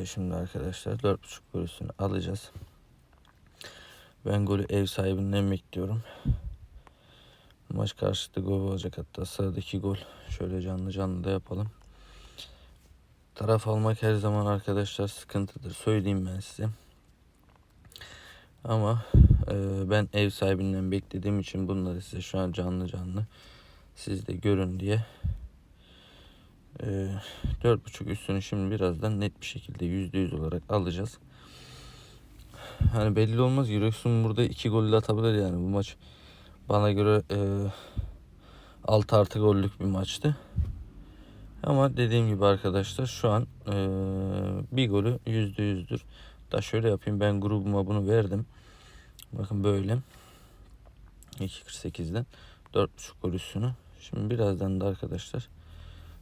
Evet şimdi arkadaşlar 4.5 gol üstünü alacağız. Ben golü ev sahibinden bekliyorum. Maç karşılıklı gol olacak hatta sıradaki gol. Şöyle canlı canlı da yapalım. Taraf almak her zaman arkadaşlar sıkıntıdır. Söyleyeyim ben size. Ama e, ben ev sahibinden beklediğim için bunları size şu an canlı canlı siz de görün diye e, 4.5 üstünü şimdi birazdan net bir şekilde %100 olarak alacağız. Hani belli olmaz. Giresun burada 2 gol atabilir yani bu maç. Bana göre e, 6 artı gollük bir maçtı. Ama dediğim gibi arkadaşlar şu an e, bir golü %100'dür. Da şöyle yapayım ben grubuma bunu verdim. Bakın böyle. 2.48'den 4.5 gol üstünü. Şimdi birazdan da arkadaşlar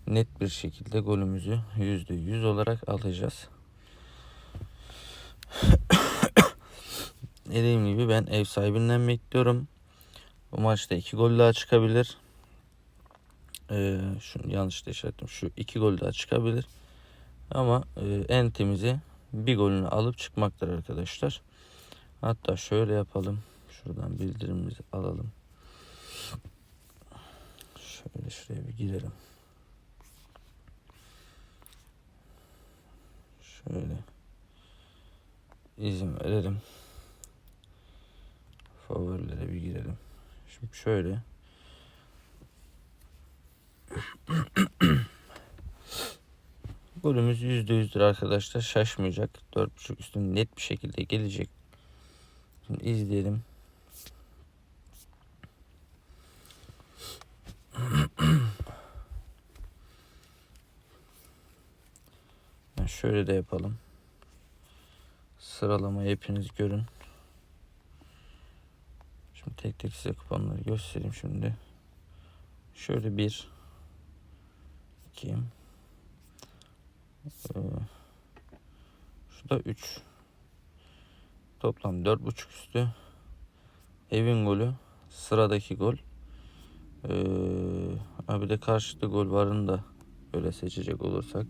net bir şekilde golümüzü %100 olarak alacağız. Dediğim gibi ben ev sahibinden bekliyorum. Bu maçta iki gol daha çıkabilir. Ee, şunu yanlış da işaretledim. Şu iki gol daha çıkabilir. Ama e, en temizi bir golünü alıp çıkmaktır arkadaşlar. Hatta şöyle yapalım. Şuradan bildirimimizi alalım. Şöyle şuraya bir girelim. Şöyle izin verelim. Favorilere bir girelim. Şimdi şöyle Golümüz %100'dür arkadaşlar. Şaşmayacak. 4.5 üstün net bir şekilde gelecek. Şimdi izleyelim. Yani şöyle de yapalım. Sıralamayı hepiniz görün. Şimdi tek tek size kuponları göstereyim şimdi. Şöyle bir, iki, ee, şu da 3. Toplam 4.5 üstü. Evin golü. Sıradaki gol. Ee, bir de karşıda gol varını da böyle seçecek olursak.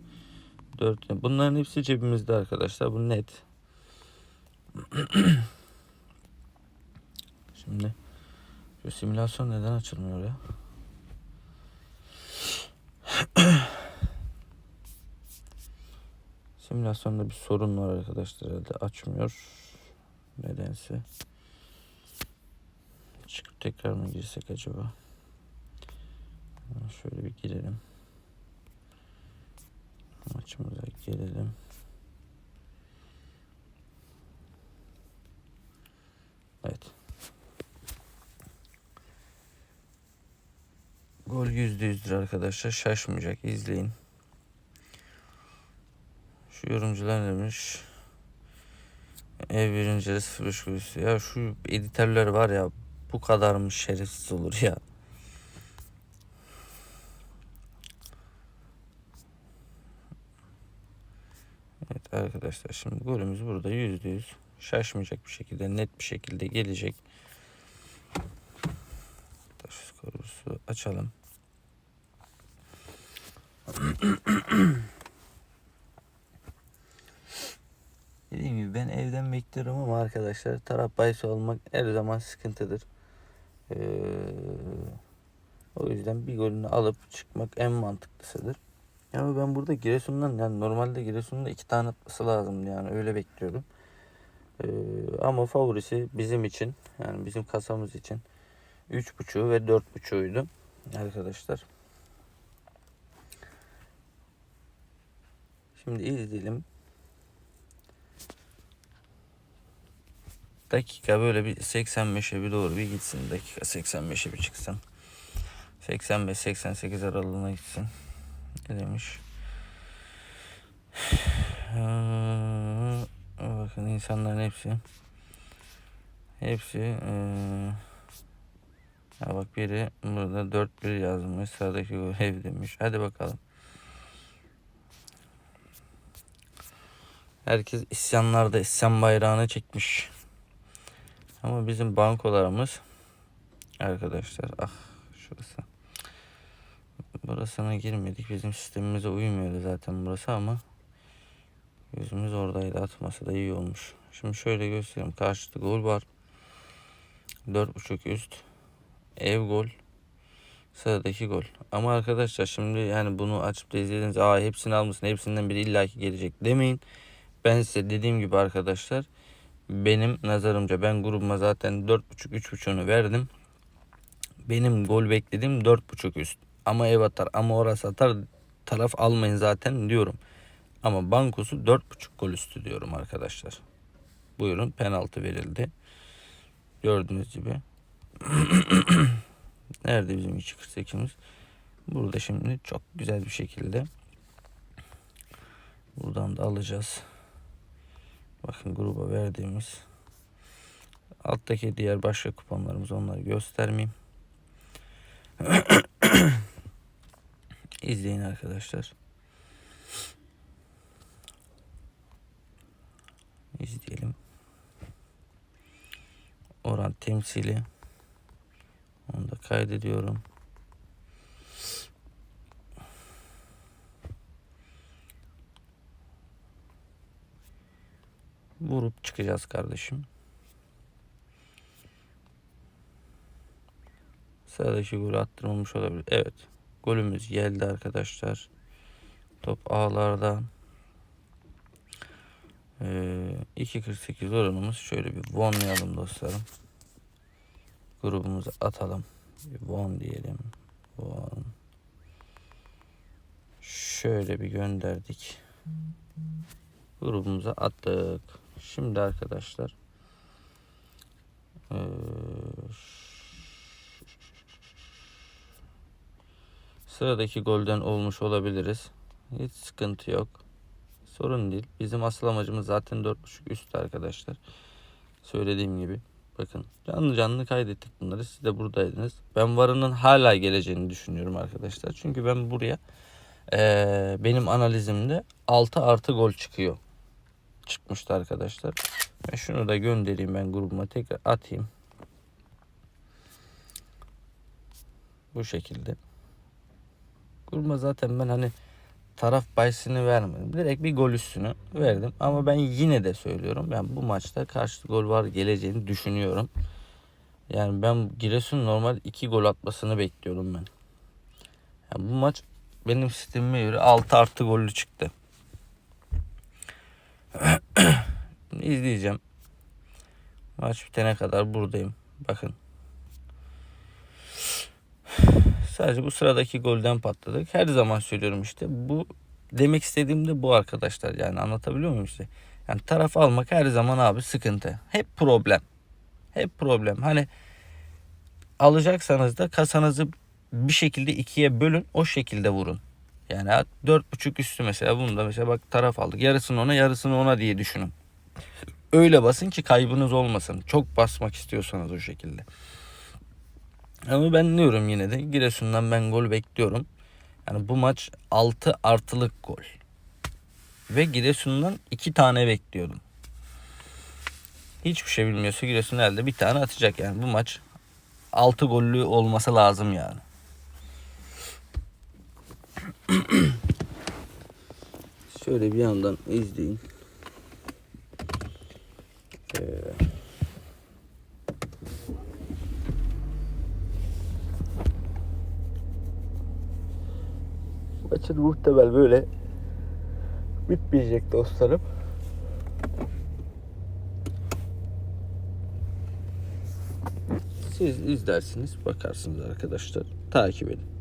4. Bunların hepsi cebimizde arkadaşlar. Bu net. Şimdi şu simülasyon neden açılmıyor ya? Simülasyonda bir sorun var arkadaşlar herhalde açmıyor. Nedense. Çıkıp tekrar mı girsek acaba? Şöyle bir girelim. Maçımıza gelelim. Evet. Gol yüzde yüzdür arkadaşlar. Şaşmayacak. İzleyin. Şu yorumcular demiş. Ev birinci 05 kuyusu. Ya şu editörler var ya bu kadar mı şerefsiz olur ya. Arkadaşlar şimdi golümüz burada yüzde yüz şaşmayacak bir şekilde net bir şekilde gelecek. Taş skorusu açalım. Dediğim gibi ben evden bekliyorum ama arkadaşlar taraf bahis olmak her zaman sıkıntıdır. Ee, o yüzden bir golünü alıp çıkmak en mantıklısıdır. Ya ben burada Giresun'dan yani normalde Giresun'da iki tane atması lazım yani öyle bekliyorum. Ee, ama favorisi bizim için yani bizim kasamız için 3.5'u ve 4.5'uydu arkadaşlar. Şimdi izleyelim. Dakika böyle bir 85'e bir doğru bir gitsin. Dakika 85'e bir çıksın. 85-88 aralığına gitsin. Ne demiş? Ee, bakın insanların hepsi hepsi ee, ya bak biri burada 4-1 yazmış. Sıradaki ev demiş. Hadi bakalım. Herkes isyanlarda isyan bayrağını çekmiş. Ama bizim bankolarımız arkadaşlar ah şurası. Burasına girmedik. Bizim sistemimize uymuyordu zaten burası ama Yüzümüz oradaydı atması da iyi olmuş. Şimdi şöyle göstereyim. Karşıda gol var. 4.5 üst. Ev gol. Sıradaki gol. Ama arkadaşlar şimdi yani bunu açıp da izlediğiniz aa hepsini almışsın hepsinden biri illaki gelecek demeyin. Ben size dediğim gibi arkadaşlar benim nazarımca ben grubuma zaten 4.5 3.5'unu verdim. Benim gol beklediğim 4.5 üst. Ama ev atar ama orası atar taraf almayın zaten diyorum. Ama bankosu 4.5 gol üstü diyorum arkadaşlar. Buyurun penaltı verildi. Gördüğünüz gibi. Nerede bizim 2.48'imiz? Burada şimdi çok güzel bir şekilde buradan da alacağız. Bakın gruba verdiğimiz alttaki diğer başka kuponlarımız onları göstermeyeyim. İzleyin arkadaşlar. İzleyelim. Oran temsili. Onu da kaydediyorum. Vurup çıkacağız kardeşim. Sıradaki golü attırılmış olabilir. Evet. Golümüz geldi arkadaşlar. Top ağlarda. Ee, 2.48 oranımız. Şöyle bir wonlayalım dostlarım. Grubumuza atalım. Bir won diyelim. Won. Şöyle bir gönderdik. Grubumuza attık. Şimdi arkadaşlar. Ee, Sıradaki golden olmuş olabiliriz. Hiç sıkıntı yok. Sorun değil. Bizim asıl amacımız zaten 4.5 üstü arkadaşlar. Söylediğim gibi. Bakın canlı canlı kaydettik bunları. Siz de buradaydınız. Ben varının hala geleceğini düşünüyorum arkadaşlar. Çünkü ben buraya eee, benim analizimde 6 artı gol çıkıyor. Çıkmıştı arkadaşlar. Ve şunu da göndereyim ben grubuma tekrar atayım. Bu şekilde. Grubuma zaten ben hani taraf bahisini vermedim. Direkt bir gol üstünü verdim. Ama ben yine de söylüyorum. Ben bu maçta karşı gol var geleceğini düşünüyorum. Yani ben Giresun normal 2 gol atmasını bekliyorum ben. Yani bu maç benim sistemime göre 6 artı gollü çıktı. İzleyeceğim. Maç bitene kadar buradayım. Bakın. Sadece bu sıradaki golden patladık. Her zaman söylüyorum işte bu demek istediğim de bu arkadaşlar. Yani anlatabiliyor muyum size? Yani taraf almak her zaman abi sıkıntı. Hep problem. Hep problem. Hani alacaksanız da kasanızı bir şekilde ikiye bölün. O şekilde vurun. Yani dört buçuk üstü mesela bunda mesela bak taraf aldık. Yarısını ona yarısını ona diye düşünün. Öyle basın ki kaybınız olmasın. Çok basmak istiyorsanız o şekilde. Ama ben diyorum yine de Giresun'dan ben gol bekliyorum. Yani bu maç 6 artılık gol. Ve Giresun'dan 2 tane bekliyordum. Hiçbir şey bilmiyorsa Giresun elde bir tane atacak yani. Bu maç 6 gollü olması lazım yani. Şöyle bir yandan izleyin. Ee, Maçın muhtemel böyle bitmeyecek dostlarım. Siz izlersiniz, bakarsınız arkadaşlar. Takip edin.